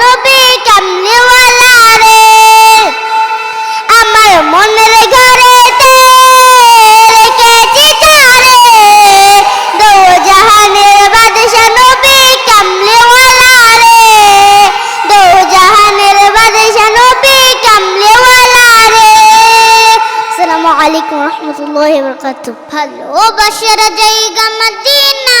নবী কামলিওয়ালা রে আমার মনের ঘরেতে রেখেছি তারে। দৌ জাহানের বাদশা নবী কামলিওয়ালা রে দৌ জাহানের বাদশা নবী কামলিওয়ালা রে আসসালামু আলাইকুম রহমতুল্লাহি বরকাতুহ। ভালোবাসার জায়গা মদিনা।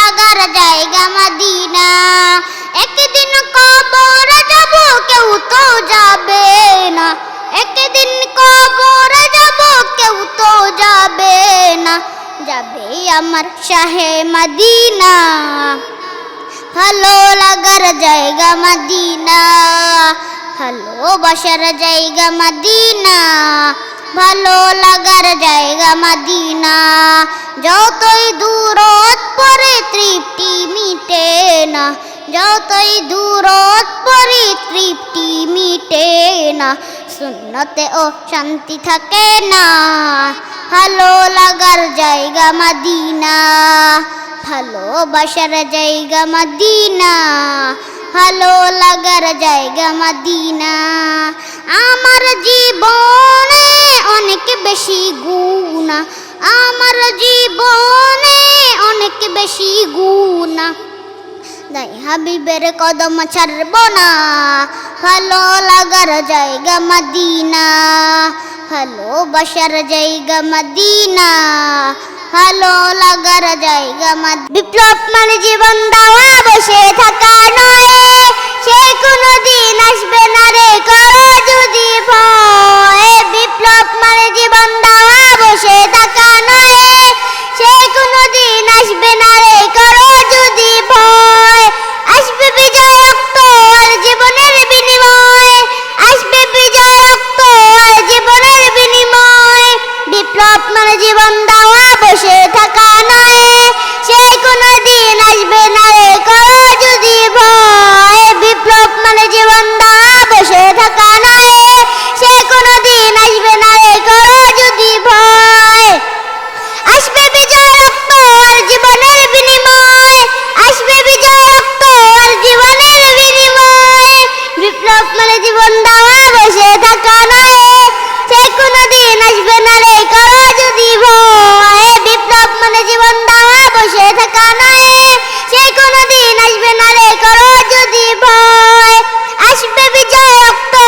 লাগার জায়গা মদিনা। একদিন কবর যাব, কেউ তো যাবে না। একদিন কবর যাব, কেউ তো যাবে না। যাবে আমার শাহে মদিনা। ভালো লাগার জায়গা মদিনা। ভালোবাসার জায়গা মদিনা, ভালো লাগার জায়গা মদিনা। যতই দূরত পরে তৃপ্তি মিটে না, যতই দূরত পরে তৃপ্তি মিটে না শূন্যতে ও শান্তি থাকে না। ভালো লাগার জায়গা মদিনা, ভালোবাসার জায়গা মদিনা। ভালো লাগার জায়গা মদিনা। আমার জীবনে অনেক বেশি গুণা। আমার জীবনে অনেক বেশি গুণা। তাই হাবিবের কদম ছাড়ব না। ভালো লাগার জায়গা মদিনা। ভালোবাসার জায়গা মদিনা। ভালো লাগার জায়গা মদ বিপ্লব মানে জীবন দেওয়া, বসে থাকা।